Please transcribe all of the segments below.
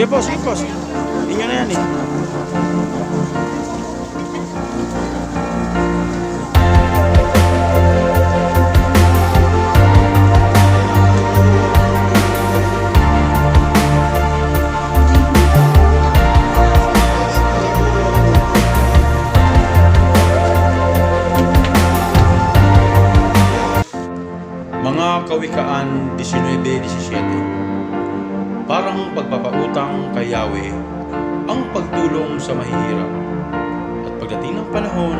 Sige po, sige po. sige. Inyo sa mahihirap. At pagdating ng panahon,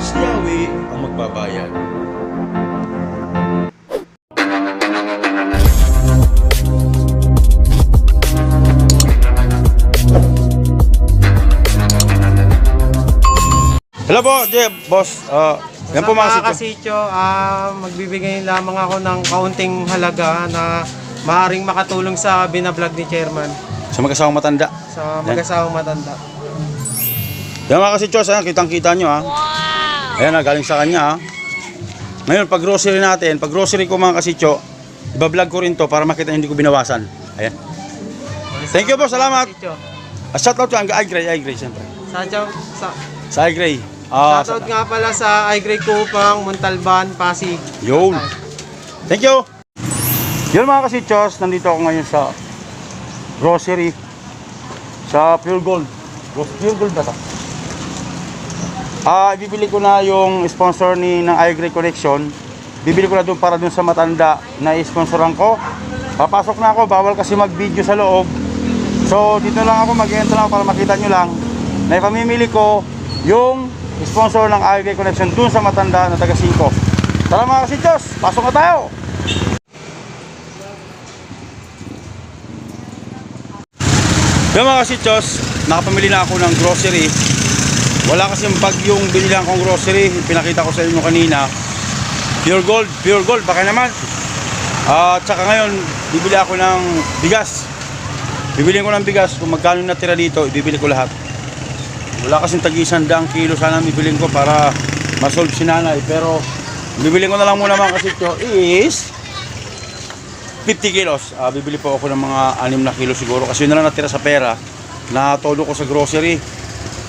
si Yahweh ang magbabayad. Hello po, Jeb, boss. Uh, yan po mga sityo. kasityo, ah, magbibigay lamang ako ng kaunting halaga na maaring makatulong sa binablog ni Chairman Sa mag-asawang matanda. sa mag-asawang matanda. Yan mga kasityos, ayan, kitang-kita nyo ha. Ayan na, galing sa kanya ha. Ngayon, pag grocery natin, pag grocery ko mga kasityo, ibablog ko rin to para makita hindi ko binawasan. Ayan. Thank you po, salamat. Ah, shout out to ang iGray, iGray siyempre. Sa, sa, Sa iGray. Ah, shoutout nga pala sa iGray Kupang, Montalban, Pasig. Yun. Thank you. Yun mga kasityos, nandito ako ngayon sa grocery sa Pure Gold. Pure Gold ba ito? Ah, bibili ko na yung sponsor ni ng iGray Connection. Bibili ko na doon para doon sa matanda na sponsoran ko. Papasok na ako, bawal kasi mag-video sa loob. So, dito lang ako, mag-enter lang para makita nyo lang na ipamimili ko yung sponsor ng iGray Connection doon sa matanda na taga 5. Tara mga kasityos, pasok na tayo! Yung mga kasityos, nakapamili na ako ng grocery. Wala kasi bag yung binilang kong grocery. Pinakita ko sa inyo kanina. Pure gold, pure gold, baka naman. At saka ngayon, bibili ako ng bigas. Bibili ko ng bigas. Kung magkano natira dito, ibibili ko lahat. Wala kasing tag-isang daang kilo sana bibilin ko para masolve si nanay. Pero, bibili ko na lang muna mga kasityo is 50 kilos. Ah, bibili po ako ng mga 6 na kilo siguro kasi yun na lang natira sa pera na todo ko sa grocery.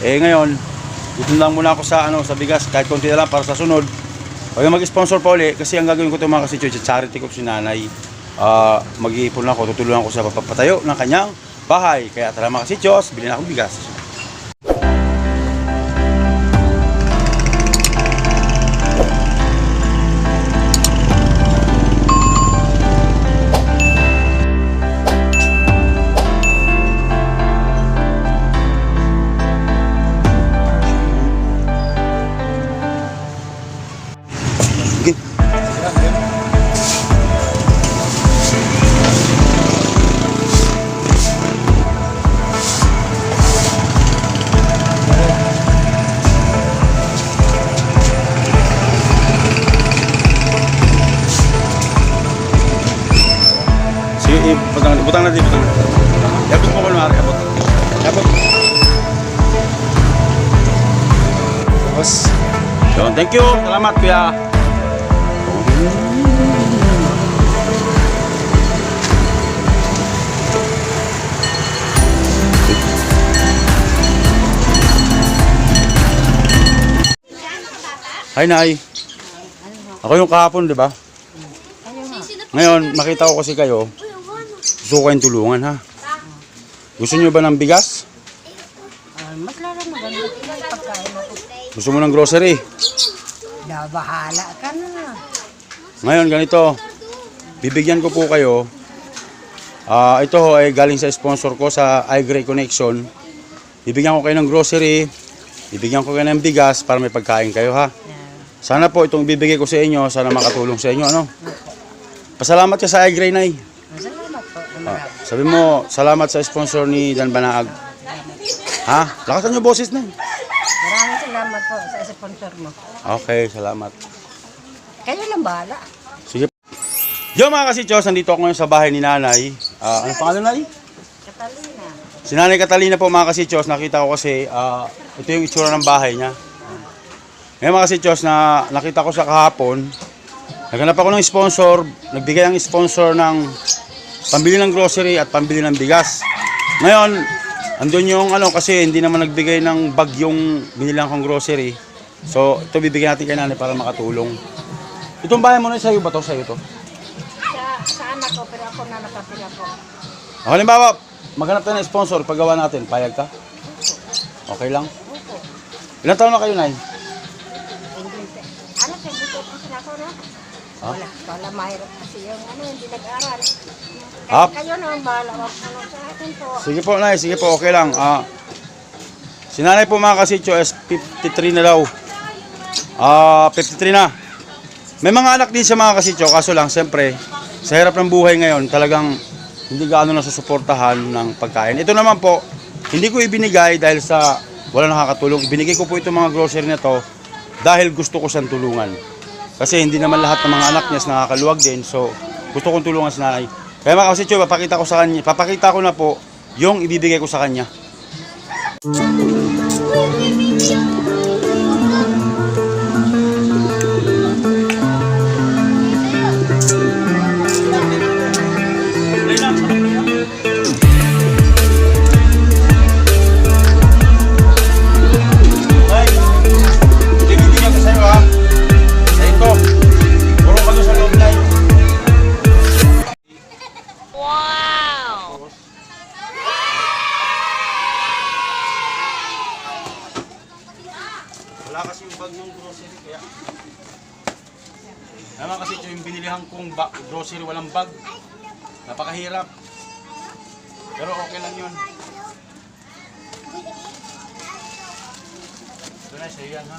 Eh ngayon, dito lang muna ako sa ano sa bigas kahit konti na lang para sa sunod. Huwag mag-sponsor pa uli kasi ang gagawin ko ito mga kasityo, charity ko si nanay. Ah, mag-iipon ako, tutulungan ko sa papatayo ng kanyang bahay. Kaya tara mga kasityos, bilhin akong bigas. Sige, eh, butang, butang natin, butang. Yapot mo ko naman, yapot. Yapot. Boss. Yun, thank you. Salamat, kuya. Hi, Nay. Ako yung kahapon, di ba? Ngayon, makita ko kasi kayo. Gusto ko kayong tulungan, ha? Gusto niyo ba ng bigas? Ah, mas lalo maganda yung pagkain mo. Gusto mo ng grocery? Da, bahala ka na. Ngayon, ganito. Bibigyan ko po kayo. Ah, ito ho ay galing sa sponsor ko sa iGray Connection. Bibigyan ko kayo ng grocery. Bibigyan ko kayo ng bigas para may pagkain kayo ha. Sana po itong ibibigay ko sa inyo, sana makatulong sa inyo ano. Pasalamat ka sa iGray Nay. Ah, sabi mo, salamat sa sponsor ni Dan Banaag. Ha? Lakasan niyo boses na. Maraming salamat po sa sponsor mo. Okay, salamat. Kayo lang bahala. Sige. Yo mga kasichos, nandito ako ngayon sa bahay ni nanay. Ah, ano pangalan nay? Catalina. Si Nanay Catalina po mga kasichos, nakita ko kasi ah, ito yung itsura ng bahay niya. Ngayon mga kasichos, na nakita ko sa kahapon, naghanap ako ng sponsor, nagbigay ang sponsor ng pambili ng grocery at pambili ng bigas. Ngayon, andun yung ano kasi hindi naman nagbigay ng bag yung binilang kong grocery. So, ito bibigyan natin kay nanay para makatulong. Itong bahay mo na sa'yo ba to? Sa'yo to? Sa, sa anak ko, pero ako na nakatira po. Halimbawa, maghanap tayo ng sponsor, paggawa natin, payag ka? Okay lang? Opo. Ilang taon na kayo, Nay? Hindi. Ano, sa buto po sila ko, no? Ha? Wala, wala mahirap kasi yung ano, hindi nag-aral. Kaya kayo na ang bahala, wag ano sa akin po. Sige po, Nay. Sige po, okay lang. Ah, si nanay po mga kasityo is 53 na daw. Ah, 53 na. May mga anak din sa mga kasityo, kaso lang, siyempre, sa hirap ng buhay ngayon, talagang hindi gaano nasusuportahan ng pagkain. Ito naman po, hindi ko ibinigay dahil sa wala nakakatulong. Ibinigay ko po itong mga grocery na to dahil gusto ko siyang tulungan. Kasi hindi naman lahat ng mga anak niya is nakakaluwag din. So, gusto kong tulungan si nanay. Kaya mga kasityo, papakita ko sa kanya, papakita ko na po yung ibibigay ko sa kanya. Naman kasi ito yung binilihan kong ba- grocery walang bag. Napakahirap. Pero okay lang yun. Ito na, sa'yo yan ha.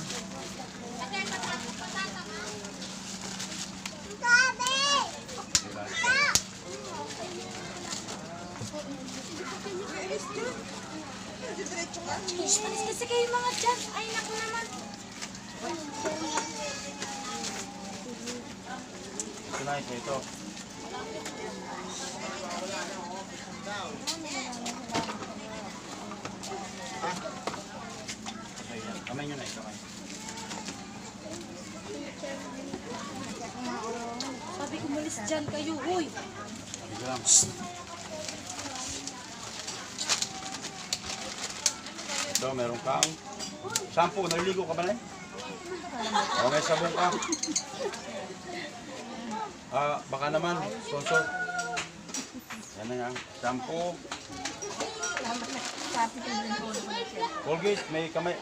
Ish, panis kasi kayo mga dyan. Ay, naku naman. Ito na, ito. ito. Okay, yan. Kamay nyo na, kamay. Sabi ko, malis dyan kayo. Uy. Ito, meron kang shampoo. Naliligo ka ba na? Okay, sabon ka. Ah, baka naman, sponsor. Yan na yan. Shampoo. Colgate, may kamay.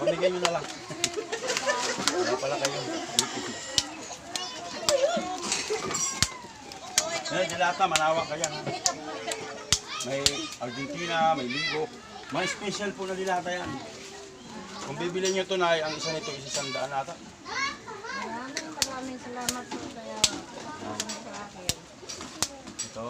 Pamigay nyo na lang. Wala pala kayo. Ngayon, dilata, manawa ka yan. ha? May Argentina, may Ligo. May special po na dilata yan. Kung bibili nyo ito na, ang isa nito is isang daan ata. Salamat po kaya ano sa akin. Ito.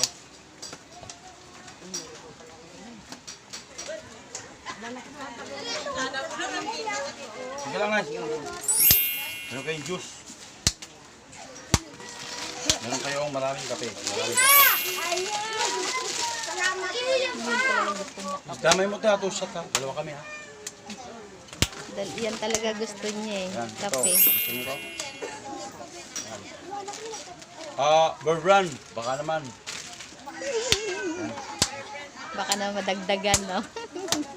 Sige lang na, sige lang. Meron kayong juice. Meron kayong maraming kape. Maraming kape. Damay mo tayo, shot ha. Dalawa kami ha. Yan talaga gusto niya eh. Yan, ito. Kape. Gusto niyo to? Ah, Berbrand, baka naman. Baka na madagdagan, no?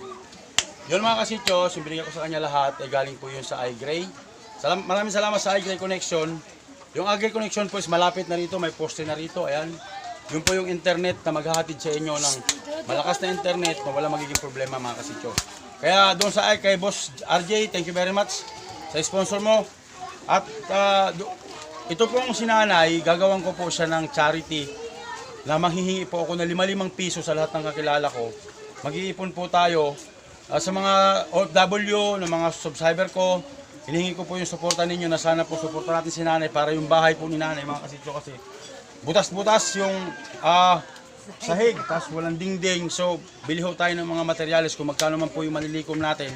Yun mga kasityos, yung binigay ko sa kanya lahat, ay galing po yun sa iGray. Salam, maraming salamat sa iGray Connection. Yung iGray Connection po is malapit na rito, may poste na rito, ayan. Yun po yung internet na maghahatid sa inyo ng malakas na internet na wala magiging problema mga kasityos. Kaya doon sa ay kay Boss RJ, thank you very much sa sponsor mo. At do- ito pong sinanay, gagawan ko po siya ng charity na manghihingi po ako ng lima-limang piso sa lahat ng kakilala ko. Mag-iipon po tayo ah, sa mga OFW, ng mga subscriber ko. Hinihingi ko po yung suporta ninyo na sana po suporta natin si nanay para yung bahay po ni nanay, mga kasityo kasi butas-butas yung ah, sahig, tapos walang dingding. So, bili ho tayo ng mga materyales kung magkano man po yung manilikom natin.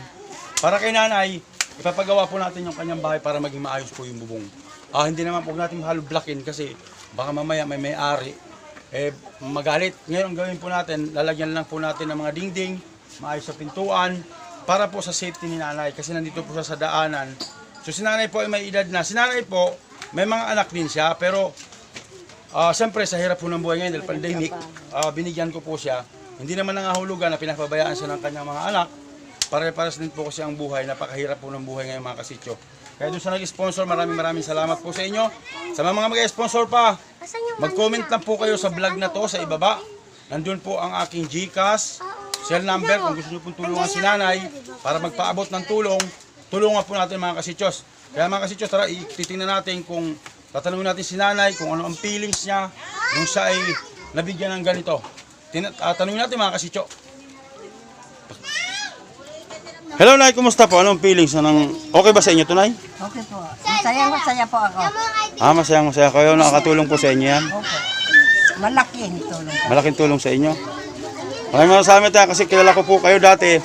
Para kay nanay, ipapagawa po natin yung kanyang bahay para maging maayos po yung bubong. Ah, hindi naman po natin halo blockin kasi baka mamaya may may-ari. Eh, magalit. Ngayon, gawin po natin, lalagyan lang po natin ng mga dingding, maayos sa pintuan, para po sa safety ni nanay. Kasi nandito po siya sa daanan. So, si nanay po ay may edad na. Si nanay po, may mga anak din siya, pero Ah, siyempre sa hirap po ng buhay ngayon dahil pandemic, ah, binigyan ko po siya. Hindi naman nangahulugan na pinapabayaan siya ng kanyang mga anak. Pare-pares din po kasi ang buhay, napakahirap po ng buhay ngayon mga kasityo. Kaya doon sa nag-sponsor, maraming maraming salamat po sa inyo. Sa mga mag-sponsor pa, mag-comment lang po kayo sa vlog na to sa ibaba. Nandun po ang aking GCash, cell number kung gusto niyo pong tulungan si nanay para magpaabot ng tulong. Tulungan po natin mga kasityos. Kaya mga kasityos, tara, ititingnan natin kung tatanungin natin si nanay kung ano ang feelings niya nung siya ay nabigyan ng ganito. Ah, tanungin natin mga kasityo. Hello Nay, kumusta po? Anong feelings? Anong... Okay ba sa inyo to Nay? Okay po. Masaya masaya po ako. Ah, masayang masaya kayo. Nakakatulong po sa inyo yan. Opo. Malaki ang tulong. Malaking tulong sa inyo. Maraming maraming yan kasi kilala ko po kayo dati.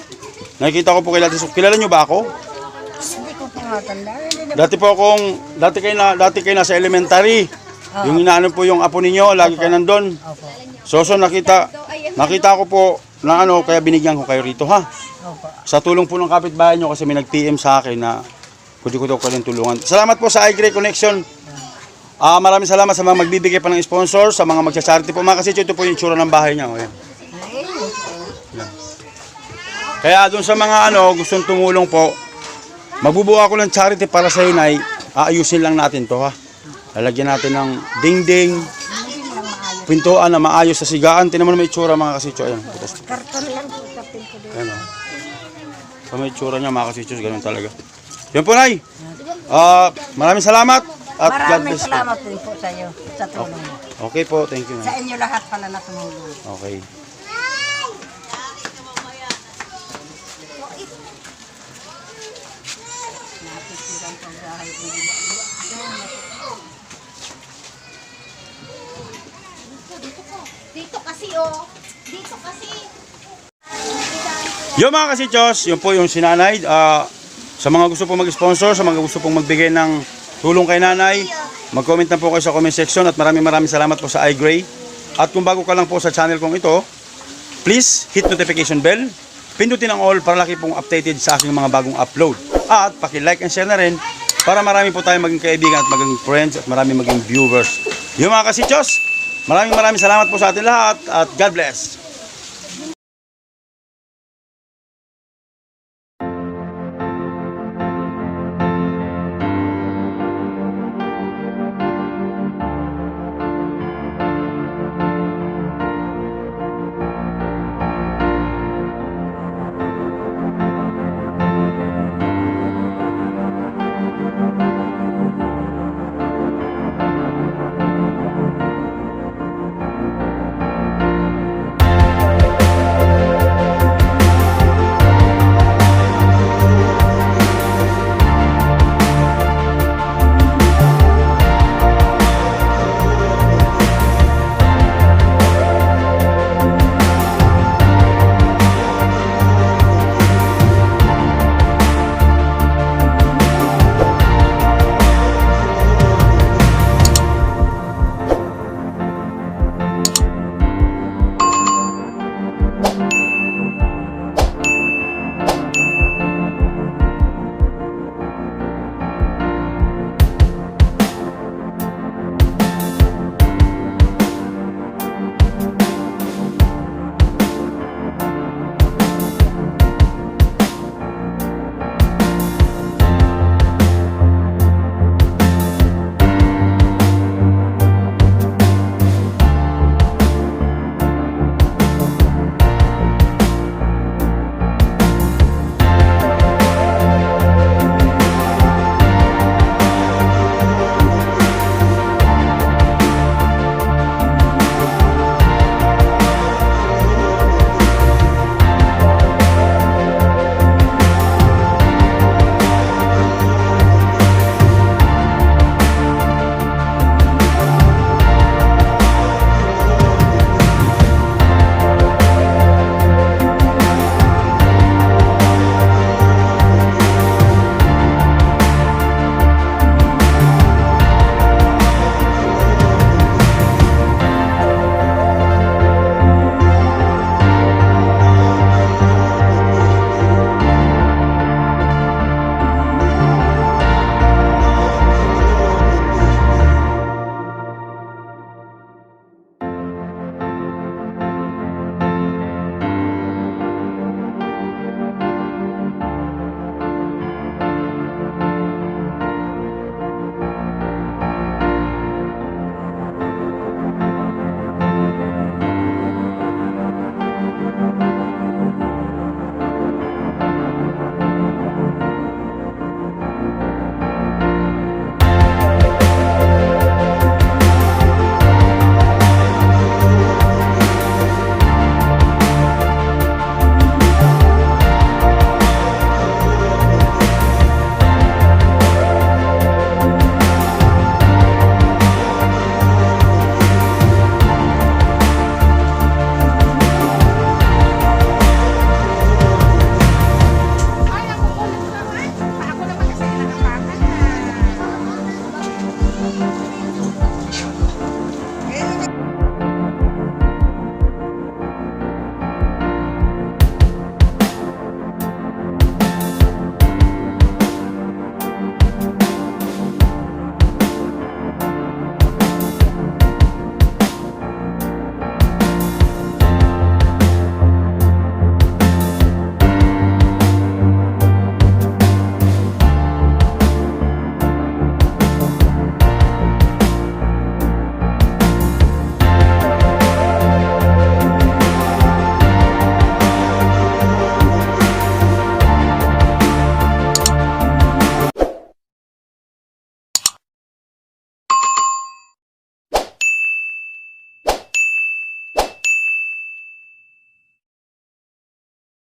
Nakikita ko po kayo dati. So, kilala nyo ba ako? Hindi ko po matanda. Hindi na Dati po akong, dati kayo, na, dati kayo nasa elementary. Yung inaano po yung apo ninyo, lagi kayo nandun. Opo. So, so nakita, nakita ko po na ano, kaya binigyan ko kayo rito ha. Opo. Sa tulong po ng kapitbahay nyo kasi may nag-PM sa akin na pwede ko daw kayong tulungan. Salamat po sa iGray Connection. Ah, maraming salamat sa mga magbibigay pa ng sponsor, sa mga magsa-charity po. Mga kasi ito po yung tsura ng bahay niya. O, yan. Yan. Kaya doon sa mga ano, gustong tumulong po, magbubuo ako ng charity para sa inay. Aayusin lang natin to ha. Lalagyan natin ng ding-ding, pintuan na maayos sa sigaan. Tinan mo na may tsura mga kasityo. Ayan. Karton So may tsura niya mga kasichos, ganun talaga. Yan po, Nay. Ah, maraming salamat. At God Maraming bless po. salamat din po sa iyo sa tulong mo. Okay po, thank you, Sa Nay. inyo lahat pala na tumulong. Okay. Dito kasi oh. Dito kasi. Yung mga kasichos, yun po yung sinanay. Ah, sa mga gusto pong mag-sponsor, sa mga gusto pong magbigay ng tulong kay nanay, mag-comment na po kayo sa comment section at maraming maraming salamat po sa iGray. At kung bago ka lang po sa channel kong ito, please hit notification bell. Pindutin ang all para laki pong updated sa aking mga bagong upload. At paki-like and share na rin para marami po tayong maging kaibigan at maging friends at marami maging viewers. Yung mga kasichos, maraming maraming salamat po sa atin lahat at God bless.